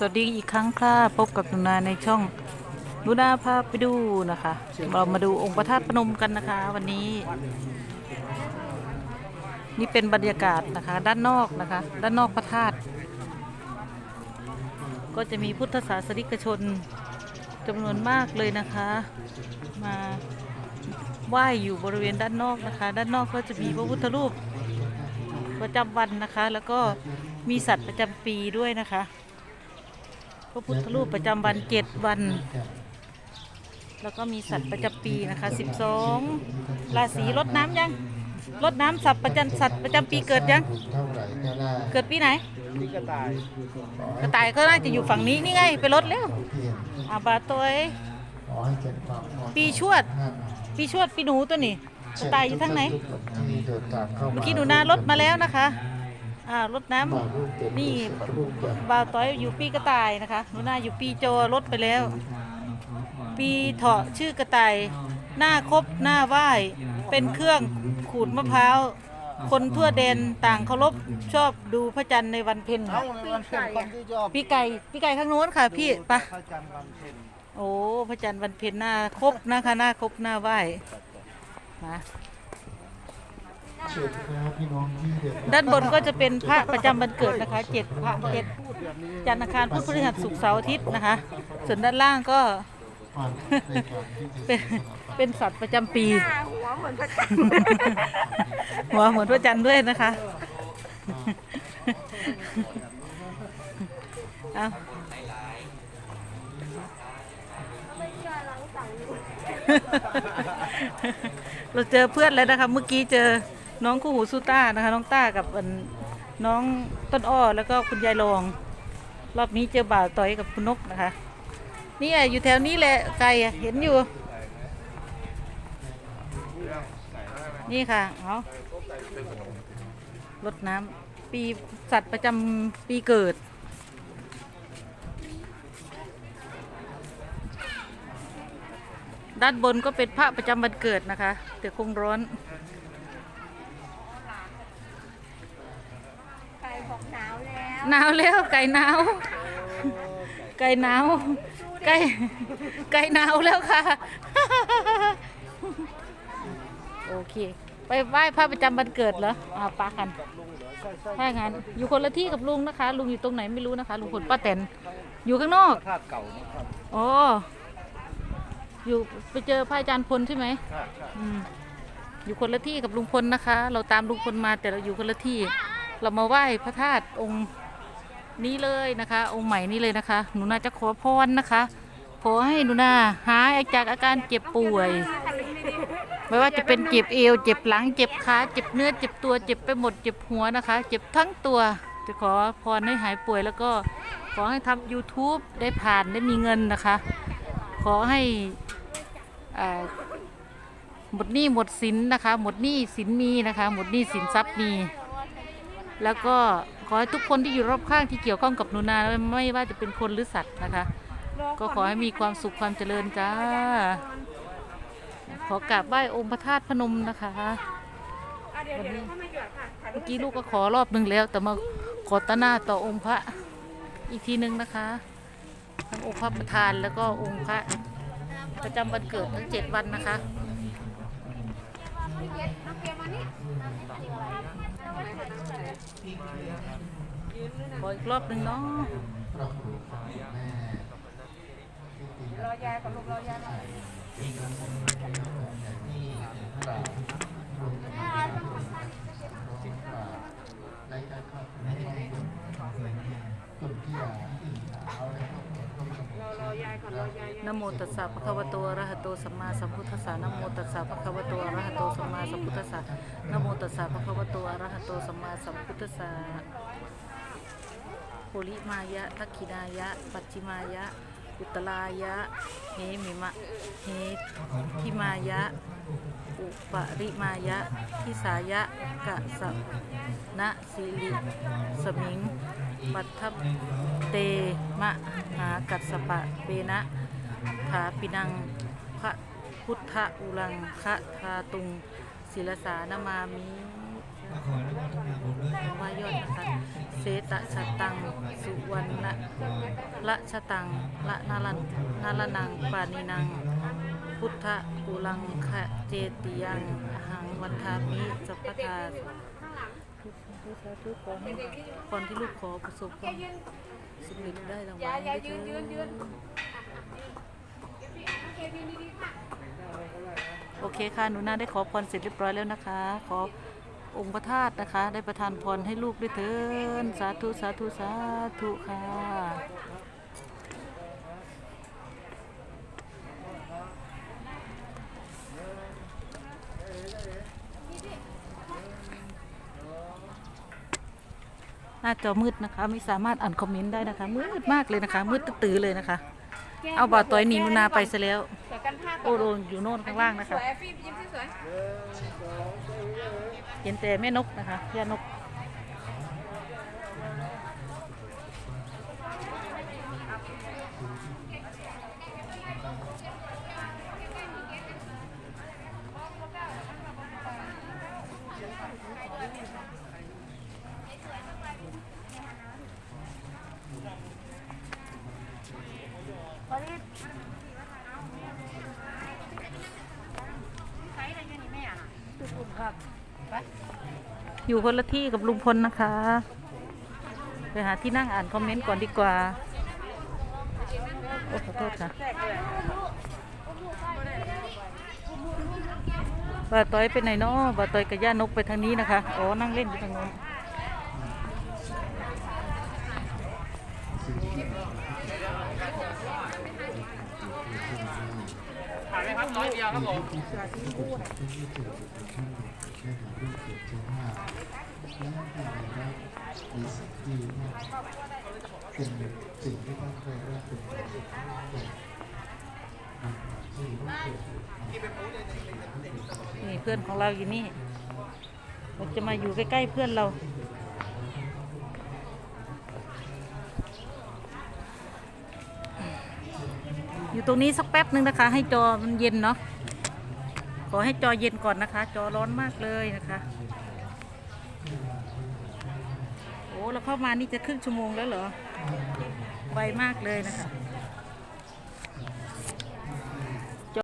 สวัสดีอีกครั้งค่ะพบกับหนูนาในช่องนูนาพาไปดูนะคะ เรามาดูองค์พระธาตุพนมกันนะคะ วันนี้ นี่เป็นบรรยากาศนะคะ ด้านนอกนะคะ ด้านนอกพระธาตุก็จะมีพุทธศาสนิกชนจำนวนมากเลยนะคะ มาไหว้อยู่บริเวณด้านนอกนะคะ ด้านนอกก็จะมีพระพุทธรูปประจำวันนะคะ แล้วก็มีสัตว์ประจำปีด้วยนะคะ ระพุทธรูปประจำวันเจ็ดวัน แล้วก็มีสัตว์ประจำปีนะคะสิบสองราศีรดน้ำยังรดน้ำสัตว์ประจำสัตว์ประจำปีเกิดยัง เกิดปีไหน นี่กระต่ายกระต่ายก็น่าจะอยู่ฝั่งนี้นี่ไงไปรถแล้วอาบาตัวเอ้ยปีชวด ปีชวดปีหนูตัวนี้กระต่ายอยู่ทางไหน เมาเมื่อกี้หนูนารถมาแล้วนะคะ อ่ารถน้ำบางรูปเป็นนี่รูปแบบบ่าวต้อยอยู่ปีกระต่ายนะคะหนูนาอยู่ปีโจรถไปแล้ว ปีเถาะชื่อกระต่าย หน้าครบหน้าไหว้เป็นเครื่องขูดมะพร้าว คนทั่วแดนต่างเคารพชอบดูพระจันทร์ในวันเพ็ญเอ้าในวันเพ็ญคนที่ชอบปีไก่ปีไก่ข้างโน้นค่ะ พี่ไปะพระจันทร์วันเพ็ญโอ้พระจันทร์วันเพ็ญหน้าครบนะคะหน้าครบหน้าไหว้มา เชิญครับพี่น้องที่เดินทางด้านบนก็จะเป็นพระประจำวันเกิดนะคะเจ็ดพระเจ็ดพูดแบบนี้จันทร์อังคารพุธพฤหัสศุกร์เสาร์อาทิตย์นะคะ ส่วนด้านล่างก็ฟังในการที่จะเป็นเป็นสัตว์ประจำปี หัวเหมือนพระจันทร์หัวเหมือนพระจันทร์ด้วยนะคะเอาไม่เชื่อล้างสั่งอยู่เราเจอเพื่อนแล้วนะคะ เมื่อกี้เจอ น้องคู่หูซูต้านะคะ น้องต้ากับน้องต้นอ้อแล้วก็คุณยายรอง รอบนี้เจอบ่าวต่อยกับคุณนกนะคะ นี่อะอยู่แถวนี้แหละไกลอะเห็นอยู่ นี่ค่ะเอารดน้ำปีสัตว์ประจำปีเกิดด้านบนก็เป็นพระประจำวันเกิดนะคะแต่คงร้อน ไก่บอกหนาวแล้ว หนาวแล้วไก่หนาว ไก่หนาว ไก่ไก่หนาวแล้วค่ะ โอเค ไปไหว้พระประจำวันเกิดเหรออ่าปากันถ้างั้นอยู่คนละที่กับลุงนะคะ ลุงอยู่ตรงไหนไม่รู้นะคะลุงพลป้าแตนอยู่ข้างนอกพระธาตุเก่านะครับอ๋อยู่ไปเจอพระอาจารย์พลใช่ไหมอืมอยู่คนละที่กับลุงพลนะคะ เราตามลุงพลมาแต่เราอยู่คนละที่ เรามาไหว้พระธาตุองค์ นี้เลยนะคะ องค์ใหม่นี้เลยนะคะ หนูนาจะขอพรนะคะ ขอให้หนูนาหายจากอาการเจ็บป่วย ไม่ว่าจะเป็นเจ็บเอว เจ็บหลัง เจ็บขา เจ็บเนื้อ เจ็บตัว เจ็บไปหมด เจ็บหัวนะคะ เจ็บทั้งตัว จะขอพรให้หายป่วยแล้วก็ขอให้ทำ YouTube ได้ผ่านได้มีเงินนะคะ ขอให้หมดหนี้หมดสินนะคะ หมดหนี้สินมีนะคะ หมดหนี้สินทรัพย์มี แล้วก็ ขอให้ทุกคนที่อยู่รอบข้างที่เกี่ยวข้องกับหนูนาไม่ว่าจะเป็นคนหรือสัตว์นะคะ ก็ขอให้มีความสุขความเจริญจ้า ขอกราบไหว้องค์พระธาตุพนมนะคะอะเดี๋ยวเดี๋ยวเข้ามาหยอดค่ะถ่ายรูเมื่ปอกี้ลูกก็ขอรอบหนึ่งแล้ว แต่มาขอตาหน้าต่อองค์พระอีกทีหนึ่งนะคะทั้งองค์พระประธานแล้วก็องค์พระประจำวันเกิดทั้งเจ็ดวันนะคะ ขออีกรอบหนึ่งเนาะรอยายกับลูกรอยายมาที่กราบรวมกันที่รายการครอบครัวให้คุณพี่ยาที่สาวและครายก่อนรอยายนะโมตัสสะภะคะวะโตอะระหะโตสัมมาสัมพุทธัสสะนะโมตัสสะภะคะวะโตอะระหะโตสัมมาสัมพุทธัสสะนะโมตัสสะภะคะวะโตอะระหะโตสัมมาสัมพุทธัสสะโพลิมายะทักขินายะ ปัจจิมายะ อุตตรายะเหมิมะเหทิมายะ อุปริมายะทิสายะกะสะนะสิริสมิง ปัทเตมะหากัสปะเปนะถาปินังพระพุทธอุลังคะทาตุงศิลสานามามิวายอนนะคะเสตชะตัง สุวรรณละชะตัง ละนาลันนาลนังปานินัง พุทธกุลังคะเจติยังหังวันทามิสัพพทาุกสาธุขอให้พรที่ลูกขอประสบความสำเร็จได้รางวัลได้ยืวยืนยืนโอเคค่ะหนูนาได้ขอพรเสร็จเรียบร้อยแล้วนะคะ ขอองค์พระธาตุนะคะ ได้ประทานพรให้ลูกด้วยเถินสาธุสาธุสาธุค่ะ หน้าจอมืดนะคะ ไม่สามารถอ่านคอมเมนต์ได้นะคะ มืดมากเลยนะคะ มืดตื้อเลยนะคะ เอาบ่อต้อยหนีนุนาไปซะแล้วโอโดนอยู่โน่นข้างล่างนะคะเห็นแต่แม่นกนะคะย่านก อยู่คนละที่กับลุงพลนะคะ ไปหาที่นั่งอ่านคอมเมนต์ก่อนดีกว่า โอ้ขอโทษค่ะบ่าต้อยไปไหนเนาะบ่าต้อยกับย่านกไปทางนี้นะคะ อ๋อ นั่งเล่นอยู่ทางโน้นถ่ายไหมครับร้อยเดียวครับผม ที่จะที่ผู้ชมที่ที่ถูกท่านได้หารูปเก็บเจ้าภาพและท่านได้มีสิ่งที่เป็นสิ่งที่ท่านเคยได้เป็นประโยชน์ที่รู้เกิดนี่เพื่อนของเราอยู่นี่เราจะมาอยู่ใกล้ๆเพื่อนเราอยู่ตรงนี้สักแป๊บหนึ่งนะคะ ให้จอมันเย็นเนาะ ขอให้จอเย็นก่อนนะคะ จอร้อนมากเลยนะคะโอ้เราเข้ามานี่จะครึ่งชั่วโมงแล้วเหรอไวมากเลยนะคะ